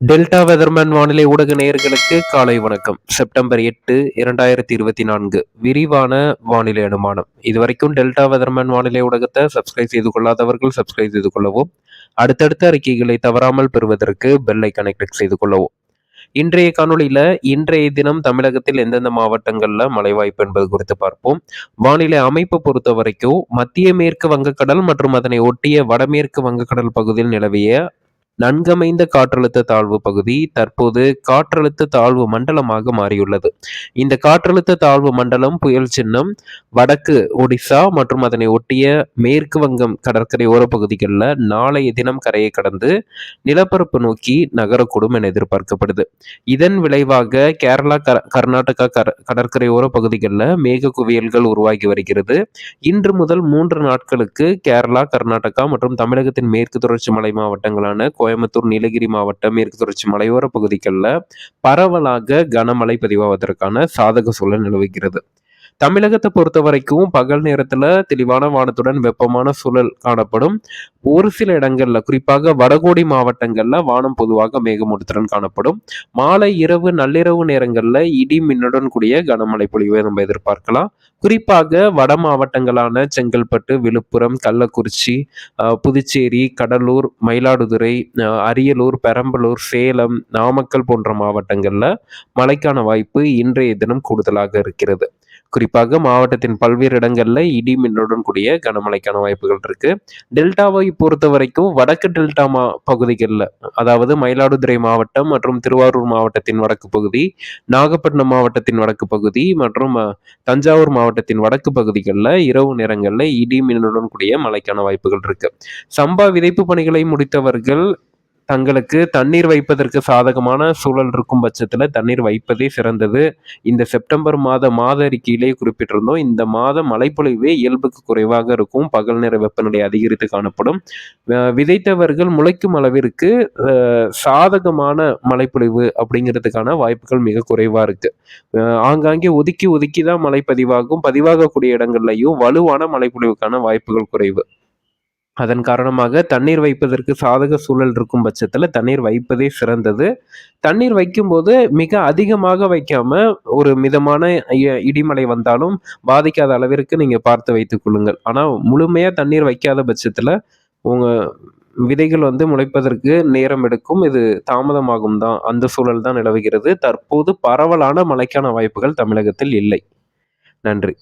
Delta weatherman வானிலை ஊடக நேயர்களுக்கு காலை வணக்கம். செப்டம்பர் எட்டு இரண்டாயிரத்தி இருபத்தி நான்கு. விரிவான வானிலை அனுமானம். இதுவரைக்கும் டெல்டா வெதர்மேன் வானிலை ஊடகத்தை சப்ஸ்கிரைப் செய்து கொள்ளாதவர்கள் சப்ஸ்கிரைப் செய்து கொள்ளவும் அடுத்தடுத்த அறிக்கைகளை தவறாமல் பெறுவதற்கு பெல்லை கனெக்ட் செய்து கொள்ளவும். இன்றைய காணொலியில இன்றைய தினம் தமிழகத்தில் எந்தெந்த மாவட்டங்கள்ல மழை வாய்ப்பு என்பது குறித்து பார்ப்போம். வானிலை அமைப்பு பொறுத்த வரைக்கும் மத்திய மேற்கு வங்கக்கடல் மற்றும் அதனை ஒட்டிய வடமேற்கு வங்கக்கடல் பகுதியில் நிலவிய நன்கமைந்த காற்றழுத்த தாழ்வு பகுதி தற்போது காற்றழுத்த தாழ்வு மண்டலமாக மாறியுள்ளது. இந்த காற்றழுத்த தாழ்வு மண்டலம் புயல் சின்னம் வடக்கு ஒடிசா மற்றும் அதனை ஒட்டிய மேற்கு வங்கம் கடற்கரை ஓரப்பகுதிகளில் நாளைய தினம் கரையை கடந்து நிலப்பரப்பு நோக்கி நகரக்கூடும் என எதிர்பார்க்கப்படுது. இதன் விளைவாக கேரளா கர்நாடகா கடற்கரை ஓர பகுதிகளில் மேக குவியல்கள் உருவாகி வருகிறது. இன்று முதல் மூன்று நாட்களுக்கு கேரளா கர்நாடகா மற்றும் தமிழகத்தின் மேற்கு தொடர்ச்சி மலை மாவட்டங்களான கோயம்புத்தூர் நீலகிரி மாவட்டம் மேற்கு தொடர்ச்சி மலையோர பகுதிகளில் பரவலாக கனமழை பதிவாவதற்கான சாதக சூழல் நிலவுகிறது. தமிழகத்தை பொறுத்த வரைக்கும் பகல் நேரத்துல தெளிவான வானத்துடன் வெப்பமான சூழல் காணப்படும். ஒரு சில இடங்கள்ல குறிப்பாக வடகோடி மாவட்டங்கள்ல வானம் பொதுவாக மேகமூட்டத்துடன் காணப்படும். மாலை இரவு நள்ளிரவு நேரங்கள்ல இடி மின்னுடன் கூடிய கனமழை பொழிவை நம்ம எதிர்பார்க்கலாம். குறிப்பாக வட மாவட்டங்களான செங்கல்பட்டு விழுப்புரம் கள்ளக்குறிச்சி புதுச்சேரி கடலூர் மயிலாடுதுறை அரியலூர் பெரம்பலூர் சேலம் நாமக்கல் போன்ற மாவட்டங்கள்ல மழைக்கான வாய்ப்பு இன்றைய தினம் கூடுதலாக இருக்கிறது. குறிப்பாக மாவட்டத்தின் பல்வேறு இடங்களில் இடி மின்னுடன் கூடிய கனமழைக்கான வாய்ப்புகள் இருக்கு. டெல்டாவை பொறுத்த வரைக்கும் வடக்கு டெல்டா மா பகுதிகளில் அதாவது மயிலாடுதுறை மாவட்டம் மற்றும் திருவாரூர் மாவட்டத்தின் வடக்கு பகுதி நாகப்பட்டினம் மாவட்டத்தின் வடக்கு பகுதி மற்றும் தஞ்சாவூர் மாவட்டத்தின் வடக்கு பகுதிகளில் இரவு நேரங்களில் இடி மின்னுடன் கூடிய மழைக்கான வாய்ப்புகள் இருக்கு. சம்பா விதைப்பு பணிகளை முடித்தவர்கள் தங்களுக்கு தண்ணீர் வைப்பதற்கு சாதகமான சூழல் இருக்கும் பட்சத்தில் தண்ணீர் வைப்பதே சிறந்தது. இந்த செப்டம்பர் மாத மாத அறிக்கையிலே குறிப்பிட்டிருந்தோம். இந்த மாதம் மழைப்பொழிவே இயல்புக்கு குறைவாக இருக்கும். பகல் நேர வெப்பநிலை அதிகரித்து காணப்படும். விதைத்தவர்கள் முளைக்கும் அளவிற்கு சாதகமான மழைப்பொழிவு அப்படிங்கிறதுக்கான வாய்ப்புகள் மிக குறைவாக இருக்கு. ஆங்காங்கே ஒதுக்கி ஒதுக்கி தான் மழை பதிவாகும் பதிவாகக்கூடிய இடங்கள்லையும் வலுவான மழைப்பொழிவுக்கான வாய்ப்புகள் குறைவு. அதன் காரணமாக தண்ணீர் வைப்பதற்கு சாதக சூழல் இருக்கும் பட்சத்தில் தண்ணீர் வைப்பதே சிறந்தது. தண்ணீர் வைக்கும்போது மிக அதிகமாக வைக்காம ஒரு மிதமான இடிமலை வந்தாலும் பாதிக்காத அளவிற்கு நீங்கள் பார்த்து வைத்துக் கொள்ளுங்கள். ஆனால் முழுமையாக தண்ணீர் வைக்காத பட்சத்தில் உங்கள் விதைகள் வந்து முளைப்பதற்கு நேரம் எடுக்கும். இது தாமதமாகும் தான். அந்த சூழல் தான் நிலவுகிறது. தற்போது பரவலான மழைக்கான வாய்ப்புகள் தமிழகத்தில் இல்லை. நன்றி.